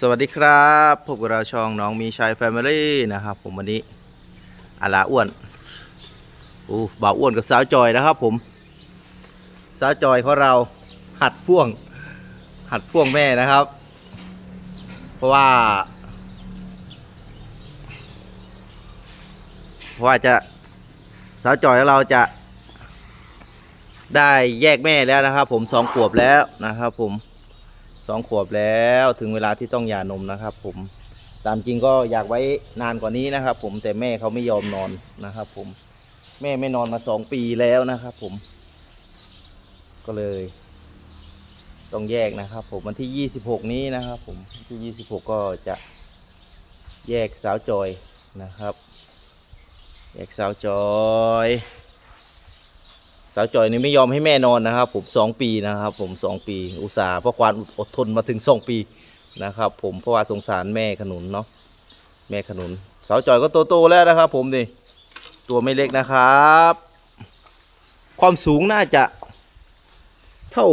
สวัสดีครับพบกับเราช่องน้องมีชัยแฟมิลี่นะครับ ผมวันนี้อาลาอ้วนอู้บ่าวอ้วนกับสาวจอยนะครับผม สาวจอยของเราหัดพ่วง หัดพ่วงแม่นะครับ เพราะว่าเพราะว่าจะสาวจอยของเราจะ ได้แยกแม่แล้วนะครับ ผมสองขวบแล้วนะครับ ผม สองขวบแล้วถึงเวลาที่ต้องหย่านมนะครับ ผมตามจริงก็อยากไว้นานกว่านี้นะครับ ผมแต่แม่เขาไม่ยอมนอนนะครับ ผมแม่ไม่นอนมาสองปีแล้วนะครับ ผม ก็เลย ต้องแยกนะครับ ผมวันที่26นี้นะครับ ผมวันที่26ก็จะแยกสาวจอยนะครับ แยกสาวจอย สาวจอยนี่ไม่ยอมให้แม่นอนนะครับผมสองปีนะครับผมสองปี อุตส่าห์เพราะความอดทนมาถึงสองปีนะครับ ผมเพราะว่าสงสารแม่ขนุนเนาะแม่ขนุนสาวจอยก็โตๆแล้วนะครับ ผมนี่ตัวไม่เล็กนะครับ ความสูงน่าจะเท่า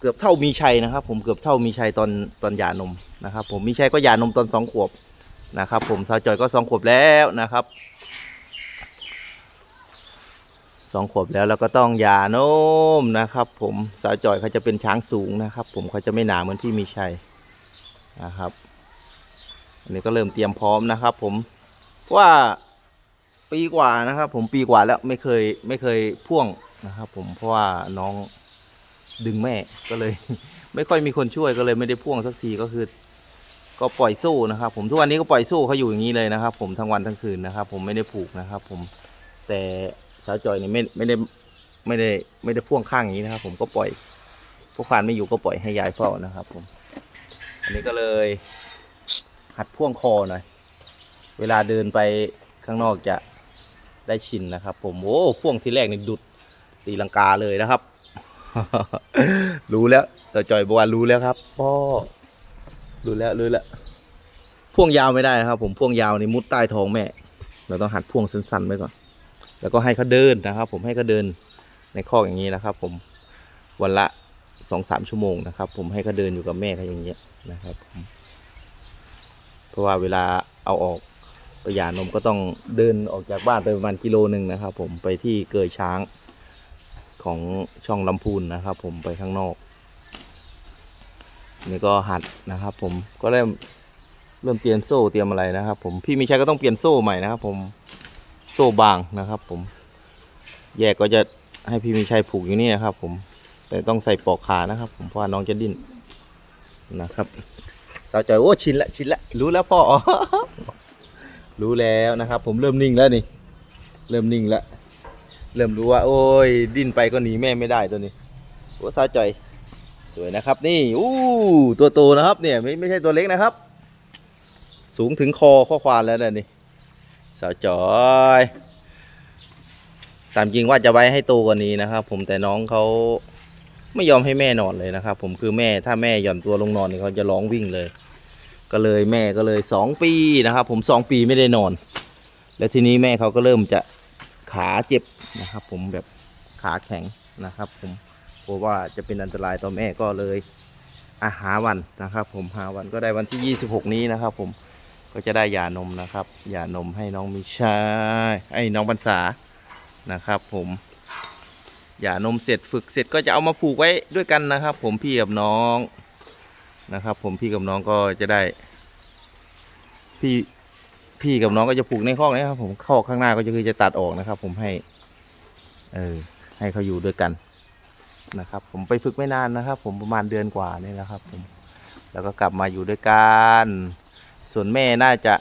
เกือบเท่ามีชัยนะครับ ผมเกือบเท่ามีชัยตอนตอนหย่านมนะครับ ผมมีชัยก็หย่านมตอนสองขวบนะครับ ผมสาวจอยก็สองขวบแล้วนะครับ สองขวบแล้วแล้วก็ต้องยาโน้มนะครับ ผมสาวจอยเขาจะเป็นช้างสูงนะครับ ผมเขาจะไม่หนาเหมือนพี่มีชัยนะครับอันนี้ก็เริ่มเตรียมพร้อมนะครับ ผมเพราะว่าปีกว่านะครับ ผมปีกว่าแล้วไม่เคยไม่เคยพ่วงนะครับ ผมเพราะว่าน้องดึงแม่ก็เลย ไม่ค่อยมีคนช่วยก็เลยไม่ได้พ่วงสักทีก็คือ ก็ปล่อยสู้นะครับ ผมทุกวันนี้ก็ปล่อยสู้เขาอยู่อย่างนี้เลยนะครับ ผมทั้งวันทั้งคืนนะครับ ผมไม่ได้ผูกนะครับ ผมแต่ สาวจอยนี่ไม่ไม่ได้ไม่ได้ไม่ได้พ่วงข้างอย่างนี้นะครับ ผมก็ปล่อยพวกควานไม่อยู่ก็ปล่อยให้ยายเฝ้านะครับ ผม อันนี้ก็เลยหัดพ่วงคอหน่อย เวลาเดินไปข้างนอกจะได้ชินนะครับ ผมโอ้พ่วงที่แรกนี่ดุดตีลังกาเลยนะครับ รู้แล้วสาวจอยบอกว่ารู้แล้วครับพ่อรู้แล้วรู้แล้วพ่วงยาวไม่ได้นะครับ ผมพ่วงยาวนี่มุดใต้ท้องแม่ เราต้องหัดพ่วงสั้นๆไว้ก่อน แล้วก็ให้เขาเดินนะครับ ผมให้เขาเดินในคอกอย่างนี้นะครับ ผมวันละสองสามชั่วโมงนะครับ ผมให้เขาเดินอยู่กับแม่เขาอย่างเงี้ยนะครับเพราะว่าเวลาเอาออกไปหย่านมก็ต้องเดินออกจากบ้านไปประมาณกิโลหนึ่งนะครับ ผมไปที่เกยช้างของช่องลำพูนนะครับ ผมไปข้างนอกนี่ก็หัดนะครับ ผมก็เริ่มเริ่มเตรียมโซ่เตรียมอะไรนะครับ ผมพี่มิชัยก็ต้องเปลี่ยนโซ่ใหม่นะครับ ผม โซ่บางนะครับ ผม แยกก็จะให้พี่มีชัยผูกอยู่นี่นะครับ ผม แต่ต้องใส่ปลอกขานะครับ ผมเพราะน้องจะดิ้นนะครับสาวจอยโอ้ชินละชินละรู้แล้วพ่อรู้แล้วนะครับ ผมเริ่มนิ่งแล้วนี่ เริ่มนิ่งแล้วเริ่มรู้ว่า โอ้ย ดิ้นไปก็หนีแม่ไม่ได้ตัวนี้โอ้สาวจอยสวยนะครับ นี่อู้ตัวโตนะครับ เนี่ยไม่ไม่ใช่ตัวเล็กนะครับ สูงถึงคอข้อควานแล้วนะนี่ สาวจอยตามจริงว่าจะไว้ให้โตกว่านี้นะครับ ผมแต่น้องเขาไม่ยอมให้แม่นอนเลยนะครับ ผมคือแม่ถ้าแม่หย่อนตัวลงนอนนี่เขาจะร้องวิ่งเลย ก็เลยแม่ก็เลยสองปีนะครับ ผมสองปีไม่ได้นอน แล้วทีนี้แม่เขาก็เริ่มจะขาเจ็บนะครับ ผมแบบขาแข็งนะครับ ผมกลัวว่าจะเป็นอันตรายต่อแม่ก็เลยอาหาวันนะครับ ผมหาวันก็ได้วันที่ 26 นี้นะครับ ผม ก็จะได้ยานมนะครับยานมให้น้องมิชาให้น้องบรรษานะครับ ผมยานมเสร็จฝึกเสร็จก็จะเอามาผูกไว้ด้วยกันนะครับ ผมพี่กับน้องนะครับ ผมพี่กับน้องก็จะได้ พี่พี่กับน้องก็จะผูกในคอกนี้ครับ ผมคอกข้างหน้าก็จะคือจะตัดออกนะครับ ผมให้เออให้เขาอยู่ด้วยกันนะครับ ผมไปฝึกไม่นานนะครับ ผมประมาณเดือนกว่านี่นะครับ ผมแล้วก็กลับมาอยู่ด้วยกัน ส่วนแม่น่าจะ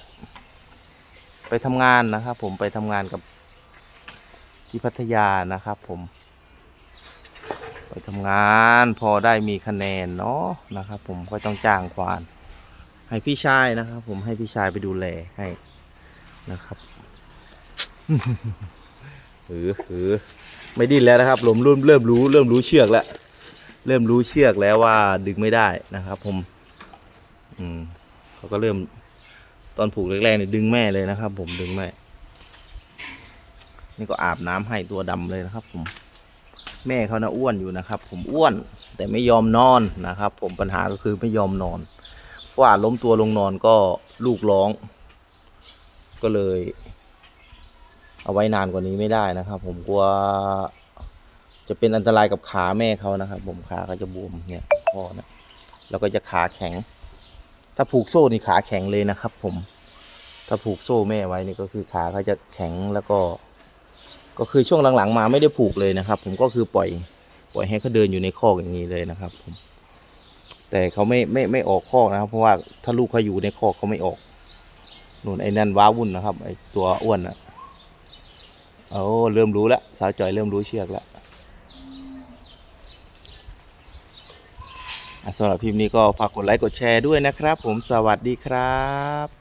ไปทำงานนะครับผมไปทำงานกับที่พัทยานะครับผม ไปทำงานพอได้มีคะแนนเนาะนะครับ ผมก็ต้องจ้างควาน ให้พี่ชายนะครับ ผมให้พี่ชายไปดูแลให้นะครับหือหือไม่ดิ้นแล้วนะครับผมเริ่มเริ่มรู้เริ่มรู้เชือกแล้ว เริ่มรู้เชือกแล้วว่าดึงไม่ได้นะครับ ผม อืม เขาก็เริ่มตอนผูกแรกๆเนี่ยดึงแม่เลยนะครับ ผมดึงแม่ นี่ก็อาบน้ำให้ตัวดำเลยนะครับ ผมแม่เขานะอ้วนอยู่นะครับ ผมอ้วนแต่ไม่ยอมนอนนะครับ ผมปัญหาก็คือไม่ยอมนอนว่าล้มตัวลงนอนก็ลูกร้อง ก็เลย เอาไว้นานกว่านี้ไม่ได้นะครับ ผมกลัวจะเป็นอันตรายกับขาแม่เขานะครับ ผมขาเขาจะบวมเนี่ยพ่อนะแล้วก็จะขาแข็ง ถ้าผูกโซ่นี่ขาแข็งเลยนะครับ ผม ถ้าผูกโซ่แม่ไว้นี่ก็คือขาเขาจะแข็งแล้วก็ ก็คือช่วงหลังๆ มาไม่ได้ผูกเลยนะครับ ผมก็คือปล่อย ปล่อยให้เขาเดินอยู่ในคอกอย่างนี้เลยนะครับ ผม แต่เขาไม่ไม่ไม่ออกคอกนะครับ เพราะว่าถ้าลูกเขาอยู่ในคอกเขาไม่ออกนู่นไอ้นั่นว้าวุ่นนะครับไอ้ตัวอ้วนนะโอ้เริ่มรู้แล้วสาวจอยเริ่มรู้เชือกแล้วอะ สำหรับพิมพ์นี้ก็ฝากกดไลค์กดแชร์ด้วยนะครับ ผมสวัสดีครับ